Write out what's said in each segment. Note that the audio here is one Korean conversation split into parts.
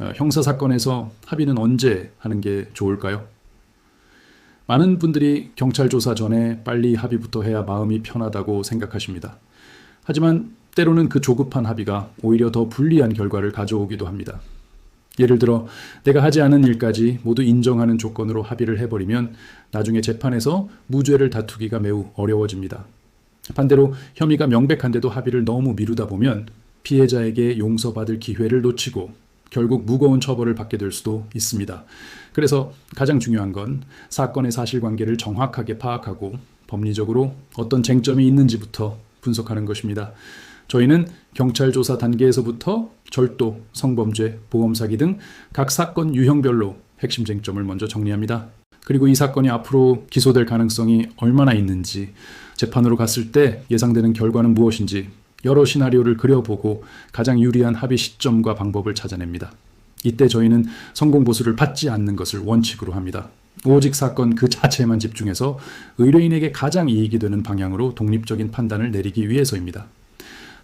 어, 형사 사건에서 합의는 언제 하는 게 좋을까요? 많은 분들이 경찰 조사 전에 빨리 합의부터 해야 마음이 편하다고 생각하십니다. 하지만 때로는 그 조급한 합의가 오히려 더 불리한 결과를 가져오기도 합니다. 예를 들어 내가 하지 않은 일까지 모두 인정하는 조건으로 합의를 해버리면 나중에 재판에서 무죄를 다투기가 매우 어려워집니다. 반대로 혐의가 명백한데도 합의를 너무 미루다 보면 피해자에게 용서받을 기회를 놓치고 결국 무거운 처벌을 받게 될 수도 있습니다. 그래서 가장 중요한 건 사건의 사실관계를 정확하게 파악하고 법리적으로 어떤 쟁점이 있는지부터 분석하는 것입니다. 저희는 경찰 조사 단계에서부터 절도, 성범죄, 보험 사기 등 각 사건 유형별로 핵심 쟁점을 먼저 정리합니다. 그리고 이 사건이 앞으로 기소될 가능성이 얼마나 있는지, 재판으로 갔을 때 예상되는 결과는 무엇인지 여러 시나리오를 그려보고 가장 유리한 합의 시점과 방법을 찾아냅니다. 이때 저희는 성공 보수를 받지 않는 것을 원칙으로 합니다. 오직 사건 그 자체에만 집중해서 의뢰인에게 가장 이익이 되는 방향으로 독립적인 판단을 내리기 위해서입니다.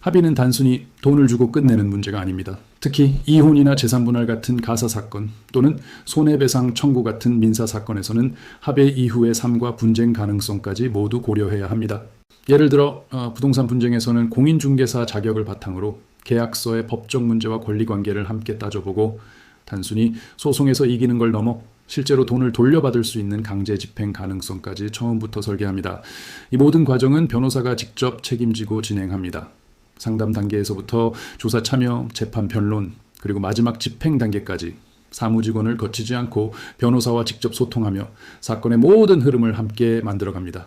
합의는 단순히 돈을 주고 끝내는 문제가 아닙니다. 특히 이혼이나 재산분할 같은 가사 사건 또는 손해배상 청구 같은 민사 사건에서는 합의 이후의 삶과 분쟁 가능성까지 모두 고려해야 합니다. 예를 들어 어, 부동산 분쟁에서는 공인중개사 자격을 바탕으로 계약서의 법적 문제와 권리관계를 함께 따져보고 단순히 소송에서 이기는 걸 넘어 실제로 돈을 돌려받을 수 있는 강제 집행 가능성까지 처음부터 설계합니다. 이 모든 과정은 변호사가 직접 책임지고 진행합니다. 상담 단계에서부터 조사 참여, 재판 변론, 그리고 마지막 집행 단계까지 사무직원을 거치지 않고 변호사와 직접 소통하며 사건의 모든 흐름을 함께 만들어갑니다.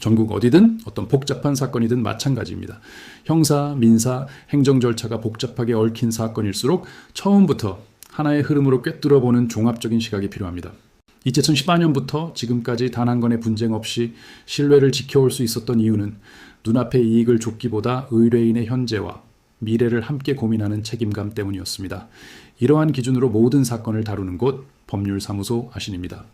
전국 어디든 어떤 복잡한 사건이든 마찬가지입니다. 형사, 민사, 행정 절차가 복잡하게 얽힌 사건일수록 처음부터 하나의 흐름으로 꿰뚫어 보는 종합적인 시각이 필요합니다. 2014년부터 지금까지 단 한 건의 분쟁 없이 신뢰를 지켜올 수 있었던 이유는 눈앞의 이익을 쫓기보다 의뢰인의 현재와 미래를 함께 고민하는 책임감 때문이었습니다. 이러한 기준으로 모든 사건을 다루는 곳 법률사무소 아신입니다.